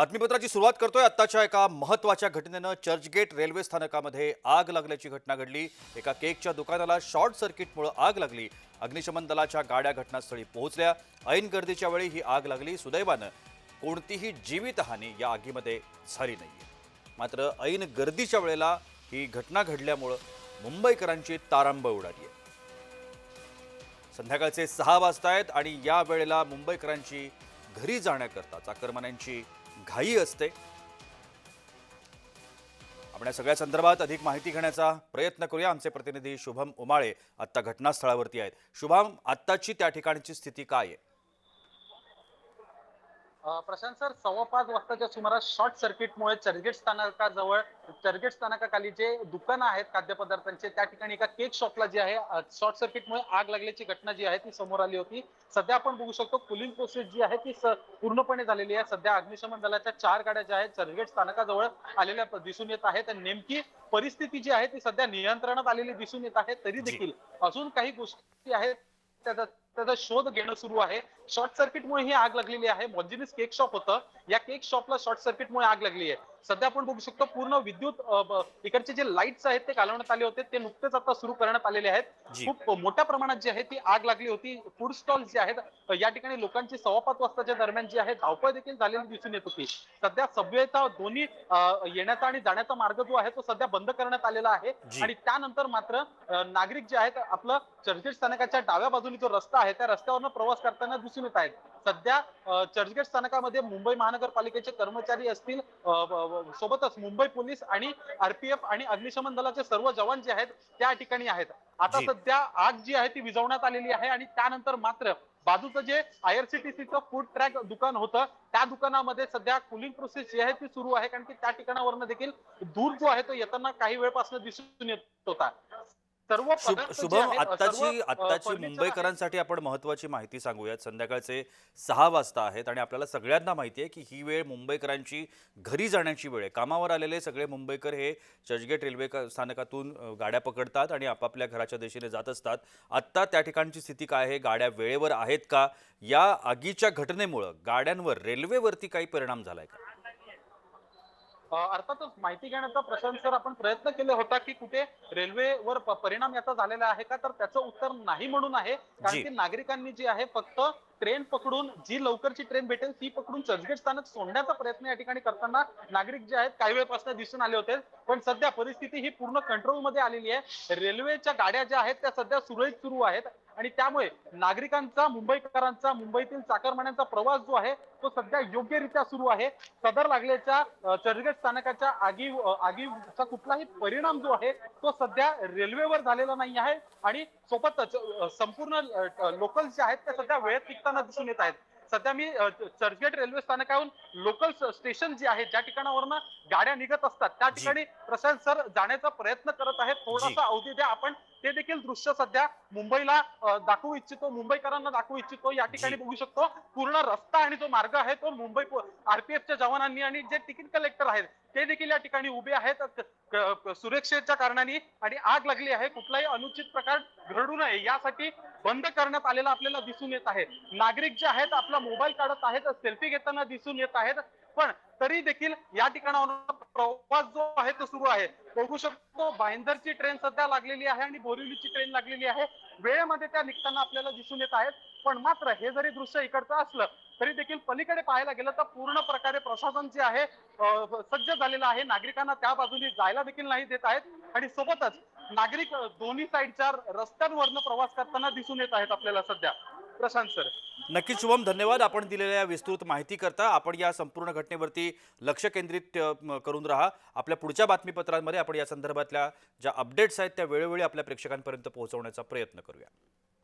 बातमीपत्राची सुरुवात करतोय. आत्ताच्या एका महत्त्वाच्या घटनेनं चर्चगेट रेल्वे स्थानकामध्ये आग लागल्याची घटना घडली. एका केकच्या दुकानाला शॉर्ट सर्किटमुळे आग लागली. अग्निशमन दलाच्या गाड्या घटनास्थळी पोहोचल्या. ऐन गर्दीच्या वेळी ही आग लागली. सुदैवानं कोणतीही जीवितहानी या आगीमध्ये झाली नाहीये. मात्र ऐन गर्दीच्या वेळेला ही घटना घडल्यामुळं मुंबईकरांची तारांब उडाली आहे. संध्याकाळचे सहा वाजतायत आणि या वेळेला मुंबईकरांची घरी जाण्याकरता चाकरमान्यांची घाई असते. आपण या सगळ्या संदर्भात अधिक माहिती घेण्याचा प्रयत्न करूया. आमचे प्रतिनिधी शुभम उमाळे आत्ता घटनास्थळावरती आहेत. शुभम आत्ताची त्या ठिकाणची स्थिती काय आहे? प्रशांत सर सव्वा पाच वाजताच्या सुमारास शॉर्ट सर्किटमुळे चर्चगेट स्थानकाजवळ चर्चगेट स्थानकाखाली जे दुकानं आहेत खाद्यपदार्थांचे त्या ठिकाणी एका केक शॉपला जे आहे शॉर्ट सर्किटमुळे आग लागल्याची घटना जी आहे ती समोर आली होती. सध्या आपण बघू शकतो कुलिंग प्रोसेस जी आहे ती पूर्णपणे झालेली आहे. सध्या अग्निशमन दलाच्या चार गाड्या ज्या आहेत चर्चगेट स्थानकाजवळ आलेल्या दिसून येत आहेत. नेमकी परिस्थिती जी आहे ती सध्या नियंत्रणात आलेली दिसून येत आहे. तरी. देखील अजून काही गोष्टी आहेत त्याचा त्याचा शोध घेणं सुरू आहे. शॉर्ट सर्किटमुळे ही आग लागलेली आहे. मॉन्जिनिस केक शॉप होतं. या केक शॉपला शॉर्ट सर्किटमुळे आग लागली आहे. सध्या आपण बघू शकतो पूर्ण विद्युत इकडचे जे लाईट्स आहेत ते घालवण्यात आले होते. ते नुकतेच आता सुरू करण्यात आलेले आहेत. खूप मोठ्या प्रमाणात जी आहे ती आग लागली होती. फूड स्टॉल जे आहेत या ठिकाणी लोकांची सव्वा पाच वाजताच्या दरम्यान जी आहे धावपळ देखील झालेली दिसून येत होती. सध्या सबवेचा दोन्ही येण्याचा आणि जाण्याचा मार्ग जो आहे तो सध्या बंद करण्यात आलेला आहे. आणि त्यानंतर मात्र नागरिक जे आहेत आपलं चर्चगेट स्थानकाच्या डाव्या बाजूने जो रस्ता आहे त्या रस्त्यावरनं प्रवास करताना दिसून येत आहेत. सध्या चर्चगेट स्थानकामध्ये मुंबई महानगरपालिकेचे कर्मचारी असतील सोबतच मुंबई पोलीस आणि आरपीएफ आणि अग्निशमन दलाचे सर्व जवान जे आहेत त्या ठिकाणी आहेत. आता. सध्या आग जी आहे ती विझवण्यात आलेली आहे आणि त्यानंतर मात्र बाजूचं जे आयआरसीटीसीचं फूड ट्रॅक दुकान होतं त्या दुकानामध्ये सध्या कुलिंग प्रोसेस जी आहे ती सुरू आहे. कारण की त्या ठिकाणावरनं देखील दूर जो आहे तो येताना काही वेळपासून दिसून येत होता. सर्व शुभम आत्ताची आत्ताची मुंबईकरांसाठी आपण महत्वाची माहिती सांगूयात. संध्याकाळचे सहा वाजता आहेत आणि आपल्याला सगळ्यांना माहिती आहे की ही वेळ मुंबईकरांची घरी जाण्याची वेळ आहे. कामावर आलेले सगळे मुंबईकर हे चर्चगेट रेल्वे स्थानकातून गाड्या पकडतात आणि आपापल्या घराच्या दिशेने जात असतात. आत्ता त्या ठिकाणची स्थिती काय आहे? गाड्या वेळेवर आहेत का? या आगीच्या घटनेमुळं गाड्यांवर रेल्वेवरती काही परिणाम झालाय का? अर्थातच माहिती घेण्याचा प्रशांत सर आपण प्रयत्न केला होता की कुठे रेल्वेवर परिणाम याचा झालेला आहे का तर त्याचं उत्तर नाही म्हणून आहे. कारण की नागरिकांनी जी आहे फक्त ट्रेन पकडून जी लवकरची ट्रेन भेटेल ती पकडून चर्चगेट स्थानक सोडण्याचा प्रयत्न या ठिकाणी करताना नागरिक जे आहेत काही वेळपासून दिसून आले होते. पण सध्या परिस्थिती ही पूर्ण कंट्रोलमध्ये आलेली आहे. रेल्वेच्या गाड्या ज्या आहेत त्या सध्या सुरळीत सुरू आहेत. आणि त्यामुळे नागरिकांचा मुंबईकरांचा मुंबईतील चाकरमान्यांचा प्रवास जो आहे तो सध्या योग्यरित्या सुरू आहे. सदर लागल्याच्या चर्चगेट स्थानकाच्या आगी आगीचा कुठलाही परिणाम जो आहे तो सध्या रेल्वेवर झालेला नाही आहे. आणि सोबतच संपूर्ण लोकल जे आहेत ते सध्या वेळेत निघताना दिसून येत आहेत सध्या मी चर्चगेट रेल्वे स्थानकाहून लोकल स्टेशन जे आहे ज्या ठिकाणावरनं गाड्या निघत असतात त्या. ठिकाणी प्रशांत सर जाण्याचा प्रयत्न करत आहेत. थोडासा अवधी द्या आपण ते देखील दृश्य सध्या मुंबईला दाखवू इच्छितो मुंबईकरांना दाखवू इच्छितो या ठिकाणी. बघू शकतो पूर्ण रस्ता आणि जो मार्ग आहे तो मुंबई आरपीएफच्या जवानांनी आणि जे तिकीट कलेक्टर आहेत ते देखील या ठिकाणी उभे आहेत. सुरक्षेच्या कारणाने आणि आग लागली आहे. कुठलाही अनुचित प्रकार घडू नये. यासाठी बंद करण्यात आलेला आपल्याला दिसून येत आहे. नागरिक जे आहेत आपला मोबाईल काढत आहेत सेल्फी घेताना दिसून येत आहेत. पण तरी देखील या ठिकाणावर प्रवास जो आहे तो सुरू आहे. बघू शकतो भाईंदरची ट्रेन सध्या लागलेली आहे आणि बोरिवलीची ट्रेन लागलेली आहे. वेळेमध्ये त्या निघताना आपल्याला दिसून येत आहेत. पण मात्र हे जरी दृश्य इकडचं असलं तरी देखील पलीकडे पाहायला गेलं तर पूर्ण प्रकारे प्रशासन जे आहे सज्ज झालेलं आहे. नागरिकांना त्या बाजूने जायला देखील नाही देत आहेत. आणि सोबतच नागरिक दोन्ही साईडच्या रस्त्यांवरनं प्रवास करताना दिसून येत आहेत आपल्याला सध्या. प्रशांत सर. नक्कीच शुभम धन्यवाद. आपण दिलेल्या विस्तृत माहिती करता आपण या संपूर्ण घटनेवरती लक्ष केंद्रित करून राहा. आपल्या पुढच्या बातमीपत्रांमध्ये आपण या संदर्भातल्या ज्या अपडेट्स आहेत त्या वेळोवेळी आपल्या प्रेक्षकांपर्यंत पोहोचवण्याचा प्रयत्न करूया.